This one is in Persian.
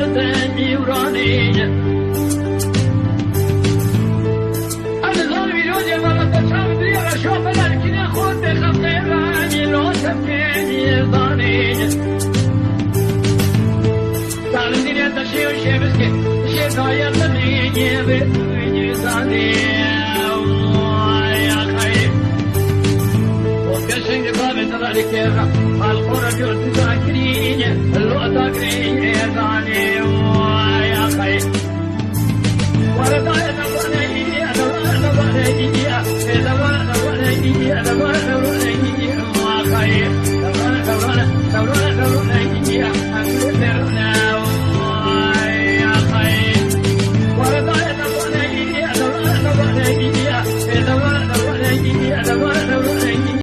حالت دیورانی عزیزان ویروزی من به چم دیا رشا فلرکین خود به خفه رنگی لاتم که دیردانی سالن دیره تشی و شیبز که شکایت نیگی به توی زانی Şimdi kahve tadarı kerra Halkora Don't run, don't run, don't run.